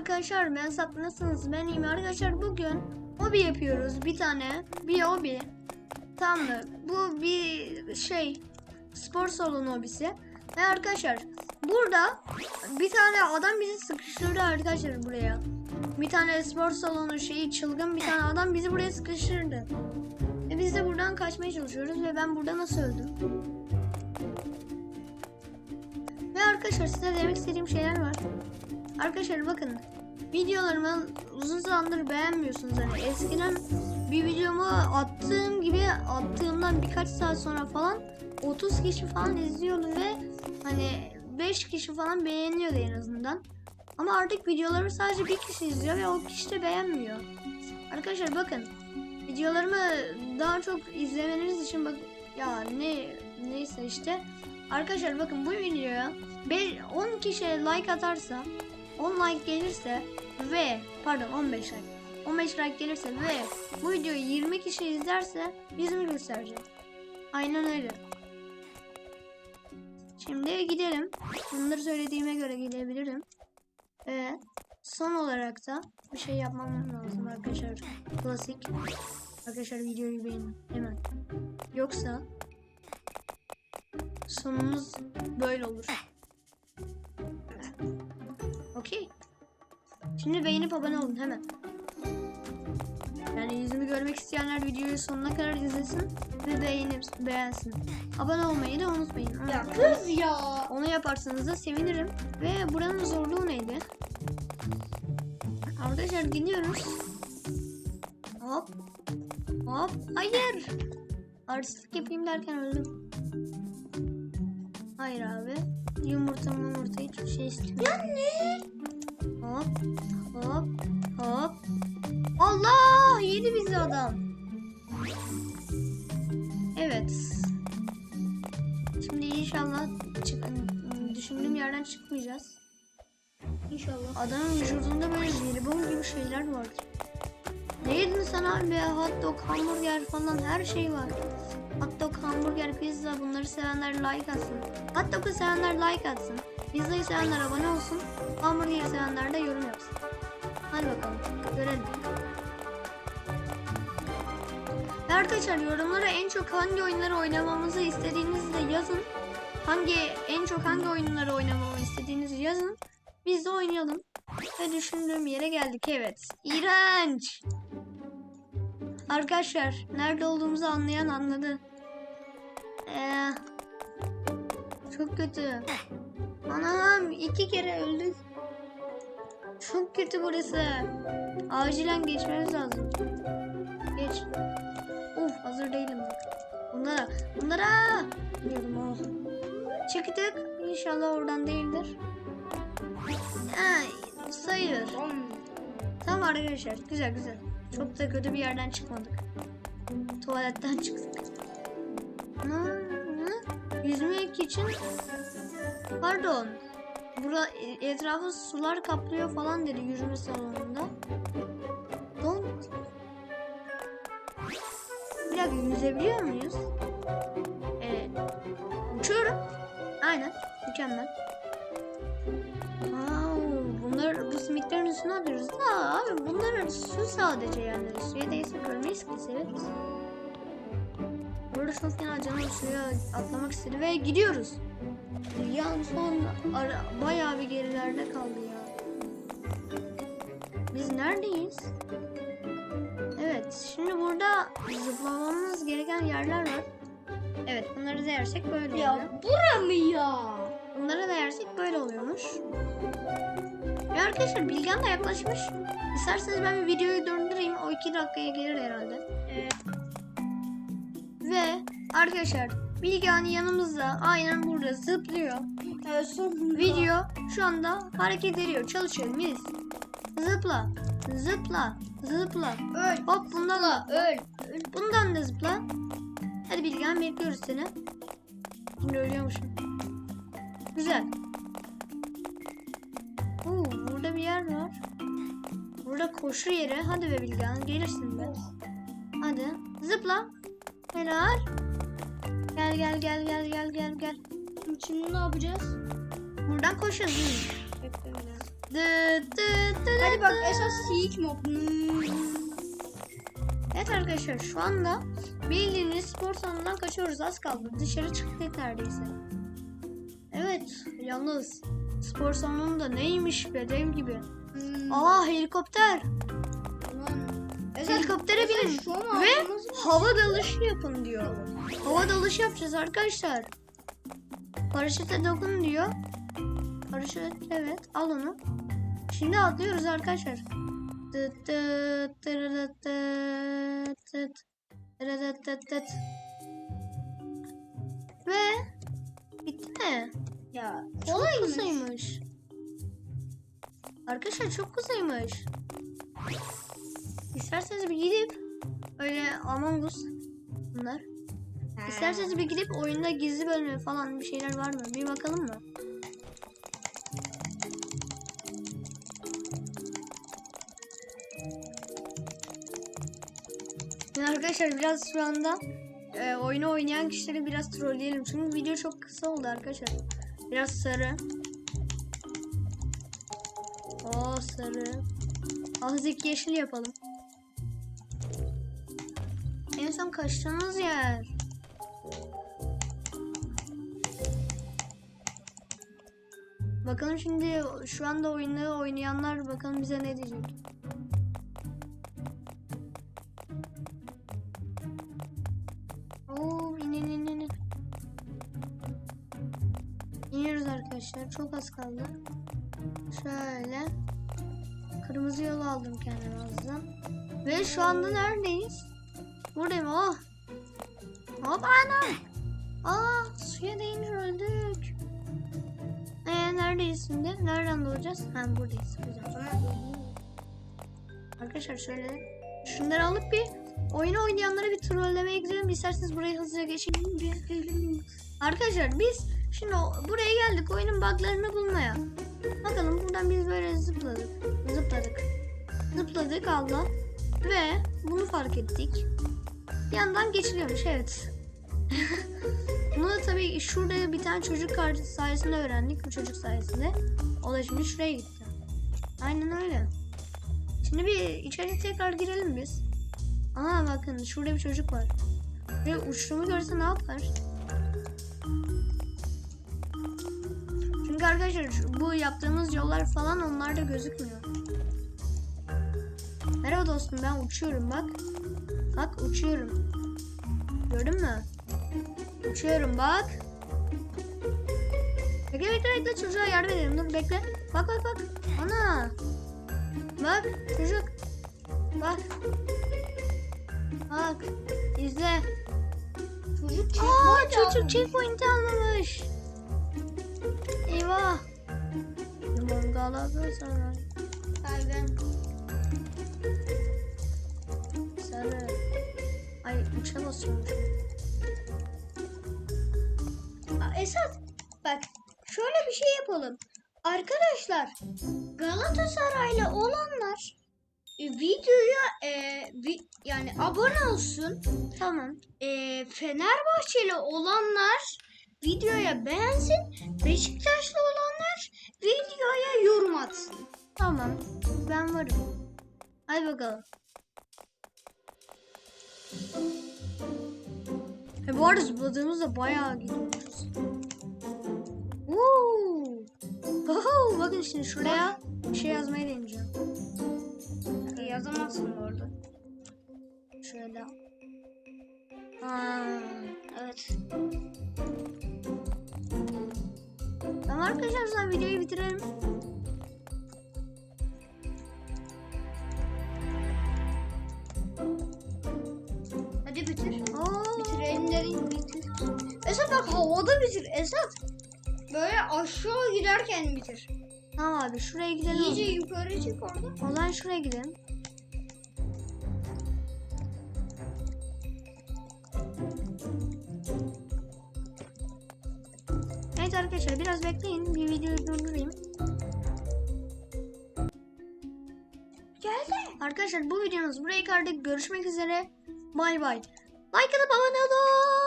arkadaşlar ben Saplı nasılsınız? Ben iyiyim arkadaşlar bugün hobi yapıyoruz bir tane bir hobi tamam mı? Bu bir şey spor salonu hobisi ve arkadaşlar burada bir tane adam bizi sıkıştırdı arkadaşlar buraya. Bir tane spor salonu şeyi çılgın bir tane adam bizi buraya sıkıştırdı. Ve biz de buradan kaçmaya çalışıyoruz ve ben burada nasıl öldüm? Ve arkadaşlar size demek istediğim şeyler var. Arkadaşlar bakın videolarımı uzun zamandır beğenmiyorsunuz hani eskiden bir videomu attığım gibi attığımdan birkaç saat sonra falan 30 kişi falan izliyordu ve hani 5 kişi falan beğeniyordu en azından. Ama artık videolarımı sadece bir kişi izliyor ve o kişi de beğenmiyor. Arkadaşlar bakın videolarımı daha çok izlemeniz için bak ya ne neyse işte arkadaşlar bakın bu videoya be- 10 kişi like atarsa 10 like gelirse ve pardon 15 like 15 like gelirse ve bu videoyu 20 kişi izlerse yüzümü göstereceğim. Aynen öyle. Şimdi gidelim. Bunları söylediğime göre gidebilirim. Ve son olarak da bir şey yapmam lazım arkadaşlar. Klasik. Arkadaşlar videoyu beğenin hemen. Yoksa sonumuz böyle olur. Şimdi beğenip abone olun hemen. Yani yüzümü görmek isteyenler videoyu sonuna kadar izlesin ve beğenip beğensin. Abone olmayı da unutmayın. Ya kız ya. Onu yaparsanız da sevinirim. Ve buranın zorluğu neydi? Arkadaşlar gidiyoruz. Hop. Hop. Hayır. Artistlik yapayım derken öldüm. Hayır abi. Yumurta yumurta hiçbir şey istemiyorum. Ya ne? Hop. Hop. Hop. Allah! Yedi bizi adam. Evet. Şimdi inşallah çık düşündüğüm yerden çıkmayacağız. İnşallah. Adamın vücudunda böyle jelibon gibi şeyler var. Ne yedin sen abi? Hot dog, hamburger falan her şey var. Hot dog, hamburger, pizza bunları sevenler like atsın. Hot dog'u sevenler like atsın. Pizzayı sevenler abone olsun. Hamburgeri sevenler de yorum yapsın. Hadi bakalım görelim. Arkadaşlar yorumlara en çok hangi oyunları oynamamızı istediğinizi de yazın. Hangi en çok hangi oyunları oynamamı istediğinizi yazın. Biz de oynayalım. Ve düşündüğüm yere geldik evet. İğrenç. Arkadaşlar nerede olduğumuzu anlayan anladı. Ee, çok kötü. Anam iki kere öldük. Çok kötü burası. Acilen geçmemiz lazım. Geç. Uf hazır değilim bak. Bunlara, bunlara. Diyordum oh. Çıktık. İnşallah oradan değildir. Ha, sayılır. Tamam arkadaşlar güzel güzel. Çok da kötü bir yerden çıkmadık. Tuvaletten çıktık. Ne? ne? Yüzmek için pardon. Bura etrafı sular kaplıyor falan dedi yüzme salonunda. Don't. Bir dakika yüzebiliyor muyuz? Evet. Uçuyorum. Aynen. Mükemmel. Wow, bunlar bu simitlerin üstüne atıyoruz. Da abi bunların su sadece yerleri. Suya değse görmeyiz ki severiz. Burada çok fena canım suya atlamak istedi ve gidiyoruz. Yan son ara, bayağı bir gerilerde kaldı ya. Biz neredeyiz? Evet, şimdi burada zıplamamız gereken yerler var. Evet, bunları da yersek böyle oluyor. Ya bura mı ya? Bunlara da yersek böyle oluyormuş. Ve arkadaşlar Bilgen de yaklaşmış. İsterseniz ben bir videoyu döndüreyim. O iki dakikaya gelir herhalde. Evet. Ve arkadaşlar Bilgen yanımızda aynen burada zıplıyor. Evet son Video şu anda hareket ediyor. Çalışıyor mis. Zıpla. Zıpla. Zıpla. Öl. Hop bundan da. Öl. Bundan da zıpla. Hadi Bilgen bekliyoruz seni. Şimdi ölüyormuşum. Güzel. Oo, burada bir yer var. Burada koşu yeri. Hadi be Bilgen gelirsin be. Hadi zıpla. Helal. Gel gel gel gel gel gel. Şimdi ne yapacağız? Buradan koşuyoruz. değil mi? Dı dı dı Hadi bak esas ilk mod. Evet arkadaşlar şu anda bildiğiniz spor salonundan kaçıyoruz. Az kaldı. Dışarı çıktık neredeyse. Evet yalnız spor salonu da neymiş be dev gibi. Hmm. Aa helikopter. Ulan. Helikoptere binin ve hava dalışı yapın diyor. Hava dalışı yapacağız arkadaşlar. Paraşüte dokun diyor. Paraşüt evet al onu. Şimdi atlıyoruz arkadaşlar. Tıt tıt tırırıt tıt tıt tırırıt tıt tıt. Ve bitti mi? Ya kolaymış. kısaymış. Arkadaşlar çok kısaymış. İsterseniz bir gidip öyle Among Us bunlar. İsterseniz bir gidip oyunda gizli bölme falan bir şeyler var mı? Bir bakalım mı? Yani arkadaşlar biraz şu anda e, oyunu oynayan kişileri biraz trolleyelim. Çünkü video çok kısa oldu arkadaşlar. Biraz sarı. O sarı. Azıcık yeşil yapalım. En son kaçtığımız yer. Bakalım şimdi şu anda oyunu oynayanlar bakalım bize ne diyecek. Oo inin inin inin. İniyoruz arkadaşlar. Çok az kaldı. Şöyle. Kırmızı yolu aldım kendime azdan. Ve şu anda neredeyiz? Buradayım. Oh. Hop anam. Aa suya değince öldük. Neredeyiz? Nereden doğacağız? Ha buradayız. Güzel. Arkadaşlar şöyle şunları alıp bir oyunu oynayanlara bir trollemeye gidelim. İsterseniz burayı hızlıca geçelim. Arkadaşlar biz şimdi buraya geldik oyunun buglarını bulmaya. Bakalım buradan biz böyle zıpladık. Zıpladık. Zıpladık Allah. Ve bunu fark ettik. Bir yandan geçiliyormuş evet. Bunu da tabii şurada bir tane çocuk sayesinde öğrendik. Bu çocuk sayesinde. O da şimdi şuraya gitti. Aynen öyle. Şimdi bir içeri tekrar girelim biz. Aa bakın şurada bir çocuk var. Ve uçtuğumu görse ne yapar? Çünkü arkadaşlar bu yaptığımız yollar falan onlarda gözükmüyor. Merhaba dostum ben uçuyorum bak. Bak uçuyorum. Gördün mü? Uçuyorum bak. Bekle bekle bekle çocuğa yardım edelim dur bekle. Bak bak bak. Ana. Bak çocuk. Bak. Bak. İzle. Çocuk Aa checkpoint çocuk almış. checkpoint almamış. Eyvah. Limon Galatasaray. Sergen. Sarı. Ay uça basıyormuş. Aa, Esat bak şöyle bir şey yapalım. Arkadaşlar Galatasaraylı olanlar e, videoya e, vi- yani abone olsun. Tamam. E, Fenerbahçeli olanlar videoya beğensin. Beşiktaşlı olanlar videoya yorum atsın. Tamam. Ben varım. Hadi bakalım. E bu arada zıpladığımızda bayağı gidiyoruz. Woo! Oho, bakın şimdi şuraya bir şey yazmayı deneyeceğim. E, yazamazsın orada. Şöyle. Aa, Evet. tamam arkadaşlar videoyu bitirelim. Esat bak havada bitir Esat. Böyle aşağı giderken bitir. Tamam abi şuraya gidelim. İyice yukarı çık orada. O zaman şuraya gidelim. Evet arkadaşlar biraz bekleyin. Bir videoyu durdurayım. Geldi. Arkadaşlar bu videomuz buraya kadar. Görüşmek üzere. Bay bay. Like atıp abone olun.